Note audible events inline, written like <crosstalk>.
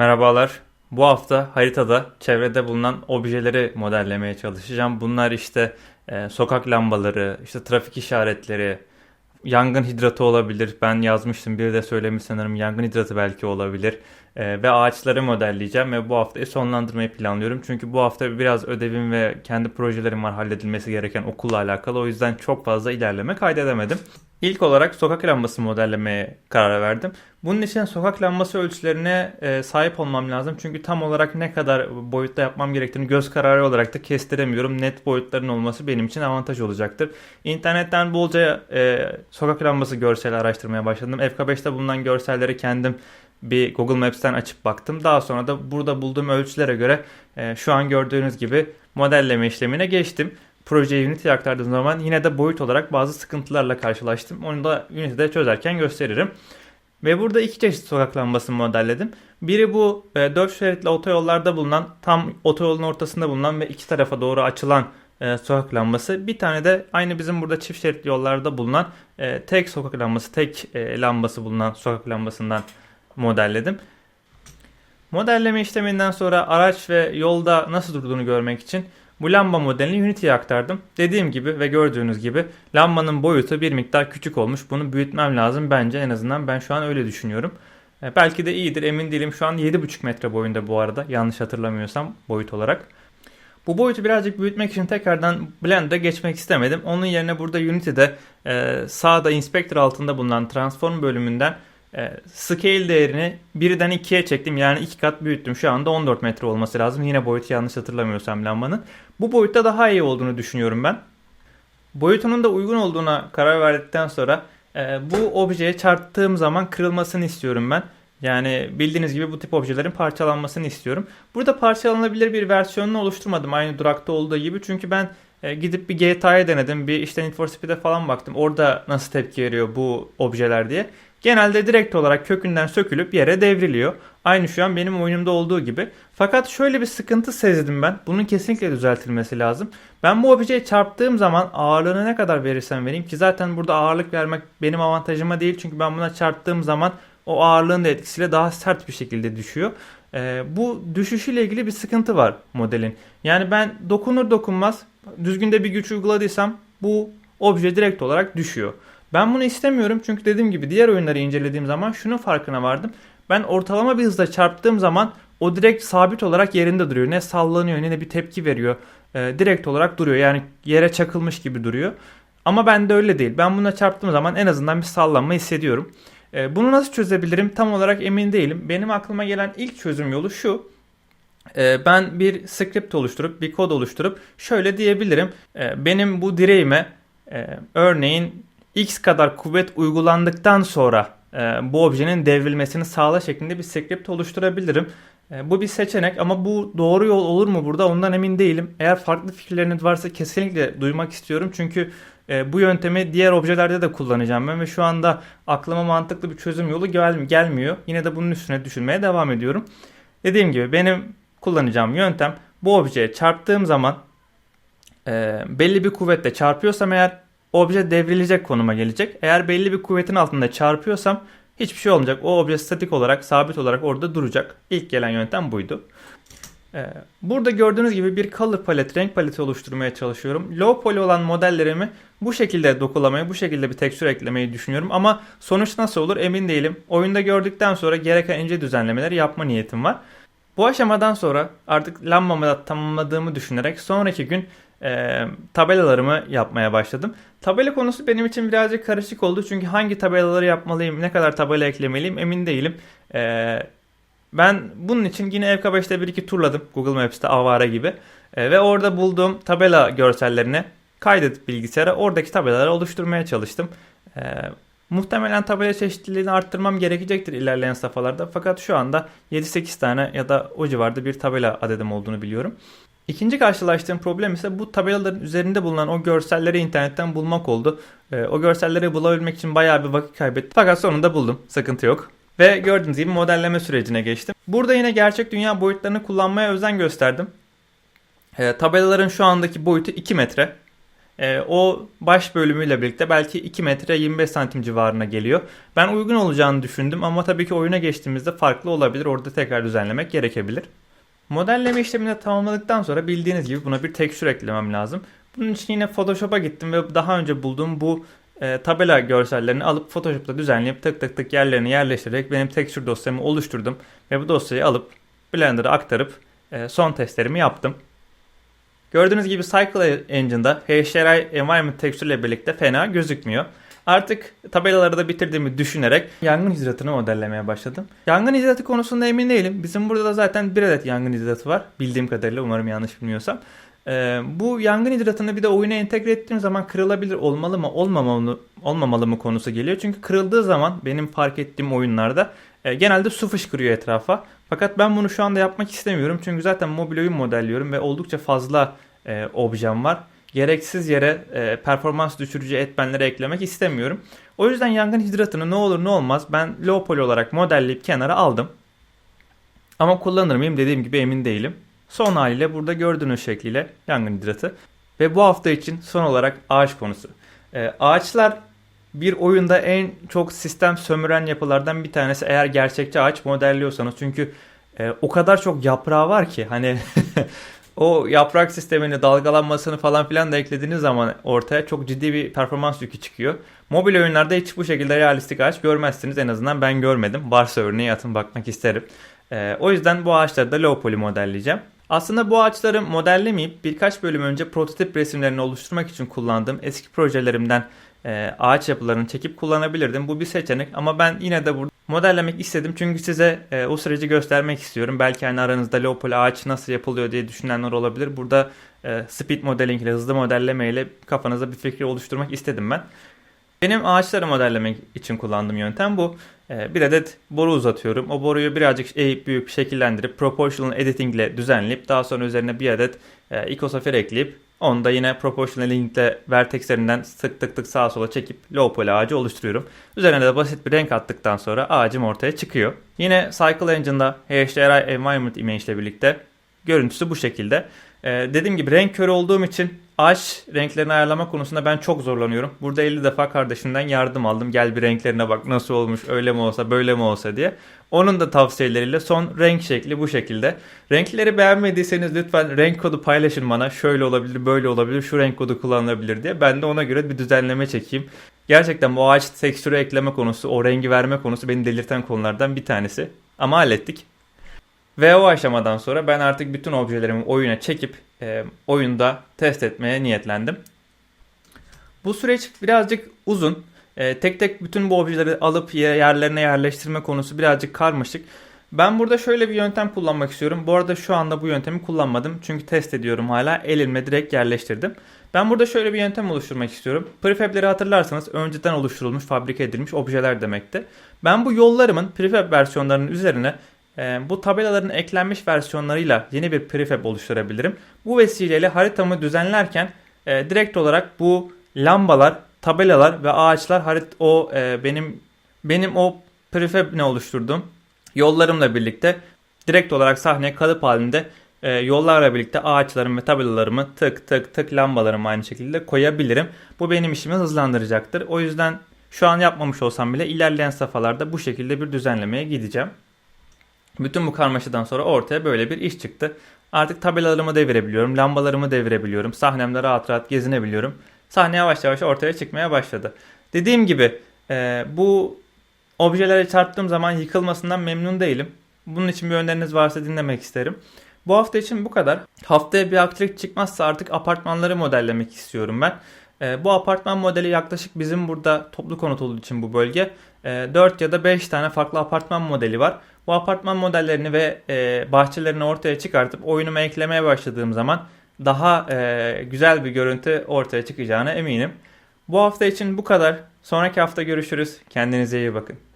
Merhabalar. Bu hafta haritada çevrede bulunan objeleri modellemeye çalışacağım. Bunlar işte e, sokak lambaları, işte trafik işaretleri, yangın hidratı olabilir. Ben yazmıştım biri de söylemiş sanırım yangın hidratı belki olabilir. E, ve ağaçları modelleyeceğim ve bu haftayı sonlandırmayı planlıyorum. Çünkü bu hafta biraz ödevim ve kendi projelerim var halledilmesi gereken okulla alakalı. O yüzden çok fazla ilerleme kaydedemedim. İlk olarak sokak lambası modellemeye karar verdim. Bunun için sokak lambası ölçülerine e, sahip olmam lazım. Çünkü tam olarak ne kadar boyutta yapmam gerektiğini göz kararı olarak da kestiremiyorum. Net boyutların olması benim için avantaj olacaktır. İnternetten bolca e, sokak lambası görseli araştırmaya başladım. FK5'te bulunan görselleri kendim bir Google Maps'ten açıp baktım. Daha sonra da burada bulduğum ölçülere göre e, şu an gördüğünüz gibi modelleme işlemine geçtim projeye Unity'ye aktardığım zaman yine de boyut olarak bazı sıkıntılarla karşılaştım. Onu da Unity'de çözerken gösteririm. Ve burada iki çeşit sokak lambasını modelledim. Biri bu e, 4 şeritli otoyollarda bulunan, tam otoyolun ortasında bulunan ve iki tarafa doğru açılan e, sokak lambası. Bir tane de aynı bizim burada çift şeritli yollarda bulunan e, tek sokak lambası, tek e, lambası bulunan sokak lambasından modelledim. Modelleme işleminden sonra araç ve yolda nasıl durduğunu görmek için bu lamba modelini Unity'ye aktardım. Dediğim gibi ve gördüğünüz gibi lambanın boyutu bir miktar küçük olmuş. Bunu büyütmem lazım bence en azından ben şu an öyle düşünüyorum. E, belki de iyidir emin değilim. Şu an 7,5 metre boyunda bu arada yanlış hatırlamıyorsam boyut olarak. Bu boyutu birazcık büyütmek için tekrardan Blender'a geçmek istemedim. Onun yerine burada Unity'de e, sağda Inspector altında bulunan Transform bölümünden e, scale değerini 1'den 2'ye çektim. Yani 2 kat büyüttüm. Şu anda 14 metre olması lazım. Yine boyutu yanlış hatırlamıyorsam lambanın. Bu boyutta daha iyi olduğunu düşünüyorum ben. Boyutunun da uygun olduğuna karar verdikten sonra e, bu objeye çarptığım zaman kırılmasını istiyorum ben. Yani bildiğiniz gibi bu tip objelerin parçalanmasını istiyorum. Burada parçalanabilir bir versiyonunu oluşturmadım aynı durakta olduğu gibi. Çünkü ben e, gidip bir GTA'ya denedim. Bir işte Need for Speed'e falan baktım. Orada nasıl tepki veriyor bu objeler diye. Genelde direkt olarak kökünden sökülüp yere devriliyor. Aynı şu an benim oyunumda olduğu gibi. Fakat şöyle bir sıkıntı sezdim ben. Bunun kesinlikle düzeltilmesi lazım. Ben bu objeye çarptığım zaman ağırlığını ne kadar verirsem vereyim ki zaten burada ağırlık vermek benim avantajıma değil. Çünkü ben buna çarptığım zaman o ağırlığın da etkisiyle daha sert bir şekilde düşüyor. Ee, bu düşüşüyle ilgili bir sıkıntı var modelin. Yani ben dokunur dokunmaz düzgün de bir güç uyguladıysam bu obje direkt olarak düşüyor. Ben bunu istemiyorum çünkü dediğim gibi diğer oyunları incelediğim zaman şunun farkına vardım. Ben ortalama bir hızla çarptığım zaman o direkt sabit olarak yerinde duruyor. Ne sallanıyor ne de bir tepki veriyor. Ee, direkt olarak duruyor. Yani yere çakılmış gibi duruyor. Ama ben de öyle değil. Ben buna çarptığım zaman en azından bir sallanma hissediyorum. Ee, bunu nasıl çözebilirim tam olarak emin değilim. Benim aklıma gelen ilk çözüm yolu şu. Ee, ben bir script oluşturup bir kod oluşturup şöyle diyebilirim. Ee, benim bu direğime e, örneğin x kadar kuvvet uygulandıktan sonra e, bu objenin devrilmesini sağla şeklinde bir script oluşturabilirim. E, bu bir seçenek ama bu doğru yol olur mu burada ondan emin değilim. Eğer farklı fikirleriniz varsa kesinlikle duymak istiyorum. Çünkü e, bu yöntemi diğer objelerde de kullanacağım ben ve şu anda aklıma mantıklı bir çözüm yolu gel gelmiyor. Yine de bunun üstüne düşünmeye devam ediyorum. Dediğim gibi benim kullanacağım yöntem bu objeye çarptığım zaman e, belli bir kuvvetle çarpıyorsam eğer obje devrilecek konuma gelecek. Eğer belli bir kuvvetin altında çarpıyorsam hiçbir şey olmayacak. O obje statik olarak, sabit olarak orada duracak. İlk gelen yöntem buydu. Ee, burada gördüğünüz gibi bir color palette, renk paleti oluşturmaya çalışıyorum. Low poly olan modellerimi bu şekilde dokulamayı, bu şekilde bir tekstür eklemeyi düşünüyorum. Ama sonuç nasıl olur emin değilim. Oyunda gördükten sonra gereken ince düzenlemeleri yapma niyetim var. Bu aşamadan sonra artık lambamı da tamamladığımı düşünerek sonraki gün e, tabelalarımı yapmaya başladım. Tabela konusu benim için birazcık karışık oldu. Çünkü hangi tabelaları yapmalıyım, ne kadar tabela eklemeliyim emin değilim. E, ben bunun için yine FK5'te bir iki turladım Google Maps'te avara gibi. E, ve orada bulduğum tabela görsellerini kaydedip bilgisayara oradaki tabelaları oluşturmaya çalıştım. E, muhtemelen tabela çeşitliliğini arttırmam gerekecektir ilerleyen safhalarda. Fakat şu anda 7-8 tane ya da o civarda bir tabela adedim olduğunu biliyorum. İkinci karşılaştığım problem ise bu tabelaların üzerinde bulunan o görselleri internetten bulmak oldu. E, o görselleri bulabilmek için bayağı bir vakit kaybettim. Fakat sonunda buldum. Sıkıntı yok. Ve gördüğünüz gibi modelleme sürecine geçtim. Burada yine gerçek dünya boyutlarını kullanmaya özen gösterdim. E, tabelaların şu andaki boyutu 2 metre. e, o baş bölümüyle birlikte belki 2 metre 25 santim civarına geliyor. Ben uygun olacağını düşündüm ama tabii ki oyuna geçtiğimizde farklı olabilir. Orada tekrar düzenlemek gerekebilir. Modelleme işlemini tamamladıktan sonra bildiğiniz gibi buna bir tekstür eklemem lazım. Bunun için yine Photoshop'a gittim ve daha önce bulduğum bu e, tabela görsellerini alıp Photoshop'ta düzenleyip tık tık tık yerlerini yerleştirerek benim tekstür dosyamı oluşturdum. Ve bu dosyayı alıp Blender'a aktarıp e, son testlerimi yaptım. Gördüğünüz gibi Cycle Engine'da HDRI Environment Texture ile birlikte fena gözükmüyor. Artık tabelaları da bitirdiğimi düşünerek yangın hidratını modellemeye başladım. Yangın hidratı konusunda emin değilim. Bizim burada da zaten bir adet yangın hidratı var. Bildiğim kadarıyla umarım yanlış bilmiyorsam. Ee, bu yangın hidratını bir de oyuna entegre ettiğim zaman kırılabilir olmalı mı olmamalı, olmamalı mı konusu geliyor. Çünkü kırıldığı zaman benim fark ettiğim oyunlarda e, genelde su fışkırıyor etrafa. Fakat ben bunu şu anda yapmak istemiyorum. Çünkü zaten mobil oyun modelliyorum ve oldukça fazla e, objem var. Gereksiz yere e, performans düşürücü etmenleri eklemek istemiyorum. O yüzden yangın hidratını ne olur ne olmaz ben low poly olarak modelleyip kenara aldım. Ama kullanır mıyım dediğim gibi emin değilim. Son haliyle burada gördüğünüz şekliyle yangın hidratı. Ve bu hafta için son olarak ağaç konusu. E, ağaçlar bir oyunda en çok sistem sömüren yapılardan bir tanesi eğer gerçekçi ağaç modelliyorsanız. Çünkü e, o kadar çok yaprağı var ki hani <laughs> o yaprak sistemini dalgalanmasını falan filan da eklediğiniz zaman ortaya çok ciddi bir performans yükü çıkıyor. Mobil oyunlarda hiç bu şekilde realistik ağaç görmezsiniz. En azından ben görmedim. Varsa örneği atın bakmak isterim. Ee, o yüzden bu ağaçları da low poly modelleyeceğim. Aslında bu ağaçları modellemeyip birkaç bölüm önce prototip resimlerini oluşturmak için kullandığım eski projelerimden e, ağaç yapılarını çekip kullanabilirdim. Bu bir seçenek ama ben yine de burada modellemek istedim. Çünkü size e, o süreci göstermek istiyorum. Belki hani aranızda low poly ağaç nasıl yapılıyor diye düşünenler olabilir. Burada e, speed modeling ile hızlı modelleme ile kafanızda bir fikri oluşturmak istedim ben. Benim ağaçları modellemek için kullandığım yöntem bu. Ee, bir adet boru uzatıyorum. O boruyu birazcık eğip büyük şekillendirip proportional editing ile düzenleyip daha sonra üzerine bir adet e, ikosafer ekleyip onu da yine proportional editing ile vertexlerinden tık tık tık sağa sola çekip low poly ağacı oluşturuyorum. Üzerine de basit bir renk attıktan sonra ağacım ortaya çıkıyor. Yine Cycle Engine'da HDRI Environment Image ile birlikte görüntüsü bu şekilde. Ee, dediğim gibi renk körü olduğum için ağaç renklerini ayarlama konusunda ben çok zorlanıyorum. Burada 50 defa kardeşimden yardım aldım. Gel bir renklerine bak nasıl olmuş öyle mi olsa böyle mi olsa diye. Onun da tavsiyeleriyle son renk şekli bu şekilde. Renkleri beğenmediyseniz lütfen renk kodu paylaşın bana. Şöyle olabilir böyle olabilir şu renk kodu kullanılabilir diye. Ben de ona göre bir düzenleme çekeyim. Gerçekten bu ağaç tekstürü ekleme konusu, o rengi verme konusu beni delirten konulardan bir tanesi. Ama hallettik. Ve o aşamadan sonra ben artık bütün objelerimi oyuna çekip e, oyunda test etmeye niyetlendim. Bu süreç birazcık uzun. E, tek tek bütün bu objeleri alıp yerlerine yerleştirme konusu birazcık karmaşık. Ben burada şöyle bir yöntem kullanmak istiyorum. Bu arada şu anda bu yöntemi kullanmadım. Çünkü test ediyorum hala. Elimle direkt yerleştirdim. Ben burada şöyle bir yöntem oluşturmak istiyorum. Prefab'leri hatırlarsanız önceden oluşturulmuş, fabrike edilmiş objeler demekti. Ben bu yollarımın prefab versiyonlarının üzerine bu tabelaların eklenmiş versiyonlarıyla yeni bir prefab oluşturabilirim. Bu vesileyle haritamı düzenlerken e, direkt olarak bu lambalar, tabelalar ve ağaçlar harit o e, benim benim o prefab ne oluşturdum yollarımla birlikte direkt olarak sahneye kalıp halinde e, yollarla birlikte ağaçlarım ve tabelalarımı tık tık tık lambalarımı aynı şekilde koyabilirim. Bu benim işimi hızlandıracaktır. O yüzden şu an yapmamış olsam bile ilerleyen safhalarda bu şekilde bir düzenlemeye gideceğim. Bütün bu karmaşadan sonra ortaya böyle bir iş çıktı. Artık tabelalarımı devirebiliyorum, lambalarımı devirebiliyorum, sahnemde rahat rahat gezinebiliyorum. Sahne yavaş yavaş ortaya çıkmaya başladı. Dediğim gibi e, bu objelere çarptığım zaman yıkılmasından memnun değilim. Bunun için bir öneriniz varsa dinlemek isterim. Bu hafta için bu kadar. Haftaya bir aksilik çıkmazsa artık apartmanları modellemek istiyorum ben. E, bu apartman modeli yaklaşık bizim burada toplu konut olduğu için bu bölge e, 4 ya da 5 tane farklı apartman modeli var. Bu apartman modellerini ve e, bahçelerini ortaya çıkartıp oyunuma eklemeye başladığım zaman daha e, güzel bir görüntü ortaya çıkacağına eminim. Bu hafta için bu kadar. Sonraki hafta görüşürüz. Kendinize iyi bakın.